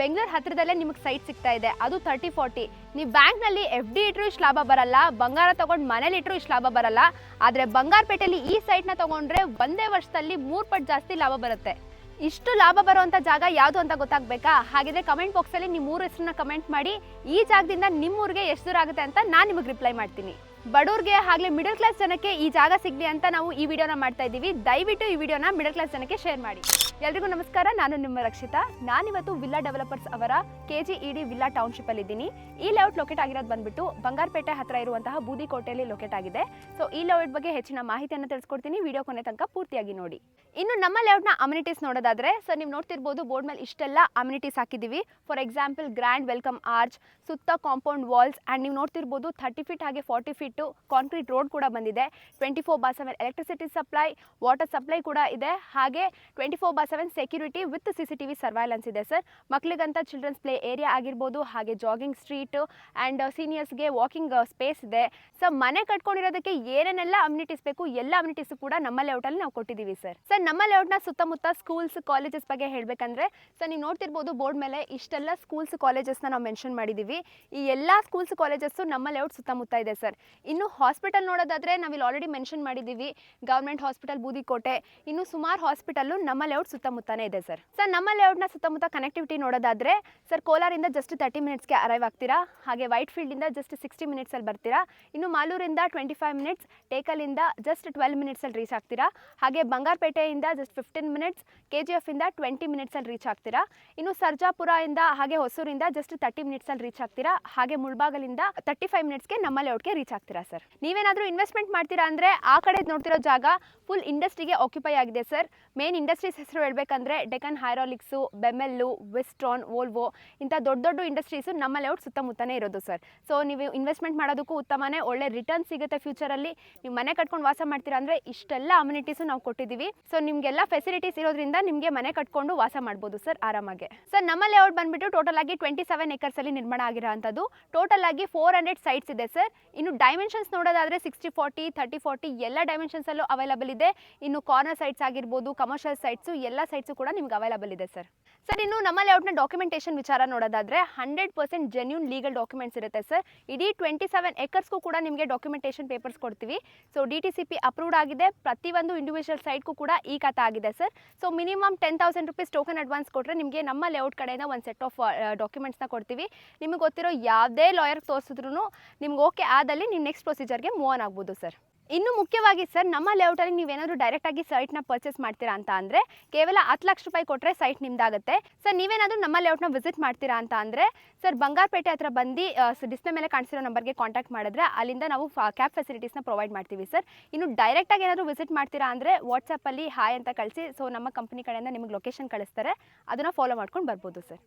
ಬೆಂಗಳೂರು ಹತ್ರದಲ್ಲೇ ನಿಮಗೆ ಸೈಟ್ ಸಿಗ್ತಾ ಇದೆ. ಅದು ತರ್ಟಿ ಫಾರ್ಟಿ ನೀವು ಬ್ಯಾಂಕ್ನಲ್ಲಿ ಎಫ್ ಡಿ ಇಟ್ಟರು ಇಷ್ಟು ಲಾಭ ಬರಲ್ಲ, ಬಂಗಾರ ತಗೊಂಡು ಮನೇಲಿ ಇಟ್ಟರು ಇಷ್ಟು ಲಾಭ ಬರಲ್ಲ. ಆದರೆ ಬಂಗಾರಪೇಟೆಯಲ್ಲಿ ಈ ಸೈಟ್ನ ತಗೊಂಡ್ರೆ ಒಂದೇ ವರ್ಷದಲ್ಲಿ ಮೂರು ಪಟ್ಟು ಜಾಸ್ತಿ ಲಾಭ ಬರುತ್ತೆ. ಇಷ್ಟು ಲಾಭ ಬರುವಂಥ ಜಾಗ ಯಾವುದು ಅಂತ ಗೊತ್ತಾಗಬೇಕಾ? ಹಾಗಿದ್ರೆ ಕಮೆಂಟ್ ಬಾಕ್ಸಲ್ಲಿ ನಿಮ್ಮ ಮೂರು ಹೆಸರನ್ನ ಕಮೆಂಟ್ ಮಾಡಿ. ಈ ಜಾಗದಿಂದ ನಿಮ್ಮೂರಿಗೆ ಎಷ್ಟು ದೂರ ಆಗುತ್ತೆ ಅಂತ ನಾನು ನಿಮಗೆ ರಿಪ್ಲೈ ಮಾಡ್ತೀನಿ. ಬಡವ್ರಿಗೆ ಹಾಗೆ ಮಿಡಲ್ ಕ್ಲಾಸ್ ಜನಕ್ಕೆ ಈ ಜಾಗ ಸಿಗಲಿ ಅಂತ ನಾವು ಈ ವಿಡಿಯೋನ ಮಾಡ್ತಾ ಇದ್ದೀವಿ. ದಯವಿಟ್ಟು ಈ ವಿಡಿಯೋನ ಮಿಡಲ್ ಕ್ಲಾಸ್ ಜನಕ್ಕೆ ಶೇರ್ ಮಾಡಿ. ಎಲ್ರಿಗೂ ನಮಸ್ಕಾರ. ನಾನು ನಿಮ್ಮ ರಕ್ಷಿತಾ. ನಾನಿವತ್ತು ವಿಲ್ಲಾ ಡೆವಲಪರ್ಸ್ ಅವರ K G E D villa township ಅಲ್ಲಿ ಇದ್ದೀನಿ. ಈ ಲೇಔಟ್ ಲೊಕೇಟ್ ಆಗಿರೋದು ಬಂದ್ಬಿಟ್ಟು ಬಂಗಾರಪೇಟೆ ಹತ್ರ ಇರುವಂತಹ ಬೂದಿಕೋಟೆಯಲ್ಲಿ ಲೊಕೇಟ್ ಆಗಿದೆ. ಸೊ ಈ ಲೇಔಟ್ ಬಗ್ಗೆ ಹೆಚ್ಚಿನ ಮಾಹಿತಿಯನ್ನು ತಿಳಿಸ್ಕೊಡ್ತೀನಿ. ವಿಡಿಯೋ ಕೊನೆ ತನಕ ಪೂರ್ತಿಯಾಗಿ ನೋಡಿ. ಇನ್ನು ನಮ್ಮ ಲೇಔಟ್ನ ಅಮ್ಯುನಿಟೀಸ್ ನೋಡೋದಾದ್ರೆ ಸೊ ನೀವು ನೋಡ್ತಿರ್ಬೋದು ಬೋರ್ಡ್ ಮೇಲೆ ಇಷ್ಟೆಲ್ಲ ಅಮ್ಯುನಿಟೀಸ್ ಹಾಕಿದ್ದೀವಿ. For example grand welcome arch ಸುತ್ತ ಕಾಂಪೌಂಡ್ ವಾಲ್ಸ್ ಆ್ಯಂಡ್ ನೀವು ನೋಡ್ತಿರ್ಬೋದು ಥರ್ಟಿ ಫೀಟ್ ಹಾಗೆ ಫಾರ್ಟಿ ಫೀಟು ಕಾಂಕ್ರೀಟ್ ರೋಡ್ ಕೂಡ ಬಂದಿದೆ. Twenty four by seven electricity supply water supply ಕೂಡ ಇದೆ. ಹಾಗೆ twenty four by seven security with C C T V surveillance ಇದೆ ಸರ್. ಮಕ್ಕಳಿಗಂತ ಚಿಲ್ಡ್ರನ್ಸ್ ಪ್ಲೇ ಏರಿಯಾ ಆಗಿರ್ಬೋದು, ಹಾಗೆ ಜಾಗಿಂಗ್ ಸ್ಟ್ರೀಟ್ ಆ್ಯಂಡ್ ಸೀನಿಯರ್ಸ್ಗೆ ವಾಕಿಂಗ್ ಸ್ಪೇಸ್ ಇದೆ. ಸರ್ ಮನೆ ಕಟ್ಕೊಂಡಿರೋದಕ್ಕೆ ಏನೇನೆಲ್ಲ ಅಮ್ಯುನಿಟೀಸ್ ಬೇಕು, ಎಲ್ಲ ಅಮ್ಯುನಿಟೀಸ್ ಕೂಡ ನಮ್ಮ ಲೇಔಟಲ್ಲಿ ನಾವು ಕೊಟ್ಟಿದ್ದೀವಿ ಸರ್. ಸರ್ ನಮ್ಮ ಲೇಔಟ್ನ ಸುತ್ತಮುತ್ತ ಸ್ಕೂಲ್ಸ್ ಕಾಲೇಜಸ್ ಬಗ್ಗೆ ಹೇಳಬೇಕಂದ್ರೆ ಸರ್ ನೀವು ನೋಡ್ತಿರ್ಬೋದು ಬೋರ್ಡ್ ಮೇಲೆ ಇಷ್ಟೆಲ್ಲ ಸ್ಕೂಲ್ಸ್ ಕಾಲೇಜಸ್ನ ನಾವು ಮೆನ್ಷನ್ ಮಾಡಿದ್ದೀವಿ. ಈ ಎಲ್ಲ ಸ್ಕೂಲ್ಸ್ ಕಾಲೇಜಸ್ಸು ನಮ್ಮ ಲೇಔಟ್ ಸುತ್ತಮುತ್ತ ಇದೆ ಸರ್. ಇನ್ನು ಹಾಸ್ಪಿಟಲ್ ನೋಡೋದಾದ್ರೆ ನಾವಿಲ್ಲಿ ಆಲ್ರೆಡಿ ಮೆನ್ಷನ್ ಮಾಡಿದ್ದೀವಿ ಗೌರ್ಮೆಂಟ್ ಹಾಸ್ಪಿಟಲ್ ಬೂದಿಕೋಟೆ. ಇನ್ನು ಸುಮಾರು ಹಾಸ್ಪಿಟಲ್ಲು ನಮ್ಮ ಲೇಔಟ್ ಸುತ್ತಮುತ್ತನೇ ಇದೆ ಸರ್ ಸರ್ ನಮ್ಮ ಲೇಔಟ್ನ ಸುತ್ತಮುತ್ತ ಕನೆಕ್ಟಿವಿಟಿ ನೋಡೋದಾದ್ರೆ ಸರ್ ಕೋಲಾರಿಂದ ಜಸ್ಟ್ ತರ್ಟಿ ಮಿನಿಟ್ಸ್ಗೆ ಅರೈವ್ ಆಗ್ತೀರಾ? ಹಾಗೆ ವೈಟ್ ಫೀಲ್ಡಿಂದ ಜಸ್ಟ್ ಸಿಕ್ಸ್ಟಿ ಮಿನಿಟ್ಸಲ್ಲಿ ಬರ್ತೀರಾ? ಇನ್ನು ಮಾಲೂರಿಂದ ಟ್ವೆಂಟಿ ಫೈವ್ ಮಿನಿಟ್ಸ್ ಟೇಕಲಿಂದ ಜಸ್ಟ್ ಟ್ವೆಲ್ ಮಿನಿಟ್ಸಲ್ಲಿ ರೀಚ್ ಆಗ್ತೀರಾ? ಹಾಗೆ ಬಂಗಾರಪೇಟೆಯಿಂದ just fifteen minutes K G ಎಫಿಂದ twenty ಮಿನಿಟ್ಸಲ್ಲಿ ರೀಚ್ ಆಗ್ತೀರಾ? ಇನ್ನು ಸರ್ಜಾಪುರದಿಂದ ಹಾಗೆ ಹೊಸೂರಿಂದ ಜಸ್ಟ್ ತರ್ಟಿ ಮಿನಿಟ್ಸಲ್ಲಿ ರೀಚ್ ಆಗ್ತೀರಾ? ಹಾಗೆ ಮುಳ್ಬಾಗಲಿಂದ ತರ್ಟಿ ಫೈವ್ ಮಿನಿಟ್ಸ್ಗೆ ನಮ್ಮ ಲೇಔಟ್ಗೆ ರೀಚ್ ಆಗ್ತೀರಾ? ಸರ್? ನೀವೇನಾದರೂ ಇನ್ವೆಸ್ಟ್ಮೆಂಟ್ ಮಾಡ್ತೀರಾ ಅಂದರೆ ಆ ಕಡೆ ನೋಡ್ತಿರೋ ಜಾಗ ಫುಲ್ ಇಂಡಸ್ಟ್ರಿಗೆ ಆಕ್ಯುಪೈ ಆಗಿದೆ ಸರ್. ಮೇನ್ ಇಂಡಸ್ಟ್ರೀಸ್ ಹೆಸರು ಹೇಳಬೇಕಂದ್ರೆ ಡೆಕನ್ ಹೈರಾಲಿಕ್ಸು ಬೆಮೆಲ್ಲು ವೆಸ್ಟ್ರಾನ್ ವೋಲ್ವೋ ಇಂಥ ದೊಡ್ಡ ದೊಡ್ಡ ಇಂಡಸ್ಟ್ರೀಸು ನಮ್ಮ ಲೇಔಟ್ ಸುತ್ತಮುತ್ತನೇ ಇರೋದು ಸರ್. ಸೊ ನೀವು ಇನ್ವೆಸ್ಟ್ಮೆಂಟ್ ಮಾಡೋದಕ್ಕೂ ಉತ್ತಮನೇ, ಒಳ್ಳೆ ರಿಟರ್ನ್ ಸಿಗುತ್ತೆ ಫ್ಯೂಚರಲ್ಲಿ ನೀವು ಮನೆ ಕಟ್ಕೊಂಡು ವಾಸ ಮಾಡ್ತೀರಾ ಅಂದರೆ ಇಷ್ಟೆಲ್ಲ ಅಮ್ಯುನಿಟೀಸು ನಾವು ಕೊಟ್ಟಿದ್ದೀವಿ. ಸೊ ನಿಮಗೆಲ್ಲ ಫೆಸಿಲಿಟೀಸ್ ಇರೋದ್ರಿಂದ ನಿಮಗೆ ಮನೆ ಕಟ್ಕೊಂಡು ವಾಸ ಮಾಡ್ಬೋದು ಸರ್ ಆರಾಮಾಗಿ. ಸರ್ ನಮ್ಮ ಲೇಔಟ್ ಬಂದ್ಬಿಟ್ಟು ಟೋಟಲ್ ಆಗಿ ಟ್ವೆಂಟಿ ಸೆವೆನ್ ಏಕರ್ಸಲ್ಲಿ ನಿರ್ಮಾಣ ಆಗಿರೋ ಅಂಥದ್ದು. ಟೋಟಲ್ ಆಗಿ ಫೋರ್ ಹಂಡ್ರೆಡ್ ಸೈಟ್ಸ್ ಇದೆ ಸರ್. ಇನ್ನು ಡೈಮೆನ್ಷನ್ಸ್ ನೋಡೋದಾದ್ರೆ ಸಿಕ್ಸ್ಟಿ ಫಾರ್ಟಿ ಥರ್ಟಿ ಫಾರ್ಟಿ ಎಲ್ಲ ಡೈಮೆನ್ಷನ್ಸಲ್ಲೂ ಅವೈಲಬಲ್ ಇದೆ. ಇನ್ನು ಕಾರ್ನರ್ ಸೈಟ್ಸ್ ಆಗಿರ್ಬೋದು ಕಮರ್ಷಿಯಲ್ ಸೈಟ್ಸು ಎಲ್ಲ ಸೈಟ್ಸು ಕೂಡ ನಿಮ್ಗೆ ಅವೈಲಬಲ್ ಇದೆ ಸರ್ ಸರ್ ಇನ್ನು ನಮ್ಮ ಲೇಔಟ್ನ ಡಾಕ್ಯುಮೆಂಟೇಷನ್ ವಿಚಾರ ನೋಡೋದಾದ್ರೆ hundred percent genuine legal documents ಇರುತ್ತೆ ಸರ್ ಇಡೀ ಟ್ವೆಂಟಿ ಸೆವೆನ್ ಎಕರ್ಸ್ಗೂ ಕೂಡ ನಿಮಗೆ ಡಾಕ್ಯುಮೆಂಟೇಷನ್ ಪೇಪರ್ಸ್ ಕೊಡ್ತೀವಿ. So D T C P approved ಆಗಿದೆ. ಪ್ರತಿಯೊಂದು ಇಂಡಿವಿಜುವಲ್ ಸೈಟ್ಗೂ ಕೂಡ ಈ ಖಾತಾ ಆಗಿದೆ sir so minimum ten thousand rupees token advance ಕೊಟ್ಟರೆ ನಿಮಗೆ ನಮ್ಮ ಲೇಔಟ್ ಕಡೆಯಿಂದ ಒಂದು ಸೆಟ್ ಆಫ್ ಡಾಕ್ಯುಮೆಂಟ್ಸ್ನ ಕೊಡ್ತೀವಿ. ನಿಮಗೆ ಗೊತ್ತಿರೋ ಯಾವುದೇ ಲಾಯರ್ಗೆ ತೋರಿಸಿದ್ರು ನಿಮ್ಗೆ ಓಕೆ ಆದಲ್ಲಿ ನೀವು ನೆಕ್ಸ್ಟ್ ಪ್ರೊಸೀಜರ್ಗೆ ಮೂವ್ ಆನ್ ಆಗ್ಬೋದು ಸರ್ ಇನ್ನು ಮುಖ್ಯವಾಗಿ ಸರ್ ನಮ್ಮ ಲೇಔಟಲ್ಲಿ ನೀವೇನಾದರೂ ಡೈರೆಕ್ಟಾಗಿ ಸೈಟ್ನ ಪರ್ಚೇಸ್ ಮಾಡ್ತೀರಾ ಅಂತ ಅಂದರೆ, ಕೇವಲ ಹತ್ತು ಲಕ್ಷ ರೂಪಾಯಿ ಕೊಟ್ಟರೆ ಸೈಟ್ ನಿಮ್ದಾಗುತ್ತೆ. ಸರ್ ನೀವೇನಾದರೂ ನಮ್ಮ ಲೇಔಟ್ನ ವಿಸಿಟ್ ಮಾಡ್ತೀರಾ ಅಂತ ಅಂದರೆ ಸರ್ ಬಂಗಾರಪೇಟೆ ಹತ್ರ ಬಂದು ಡಿಸ್ಪ್ಲೇ ಮೇಲೆ ಕಾಣಿಸಿರೋ ನಂಬರ್ಗೆ ಕಾಂಟ್ಯಾಕ್ಟ್ ಮಾಡಿದ್ರೆ, ಅಲ್ಲಿಂದ ನಾವು ಕ್ಯಾಬ್ ಫೆಸಿಲಿಟೀಸ್ನ ಪ್ರೊವೈಡ್ ಮಾಡ್ತೀವಿ ಸರ್ ಇನ್ನು ಡೈರೆಕ್ಟಾಗಿ ಏನಾದರೂ ವಿಸಿಟ್ ಮಾಡ್ತೀರಾ ಅಂದರೆ ವಾಟ್ಸಪ್ಪಲ್ಲಿ ಹಾಯ್ ಅಂತ ಕಳಿಸಿ ಸೊ ನಮ್ಮ ಕಂಪ್ನಿ ಕಡೆಯಿಂದ ನಿಮಗೆ ಲೊಕೇಶನ್ ಕಳಿಸ್ತಾರೆ. ಅದನ್ನು ಫಾಲೋ ಮಾಡ್ಕೊಂಡು ಬರ್ಬೋದು ಸರ್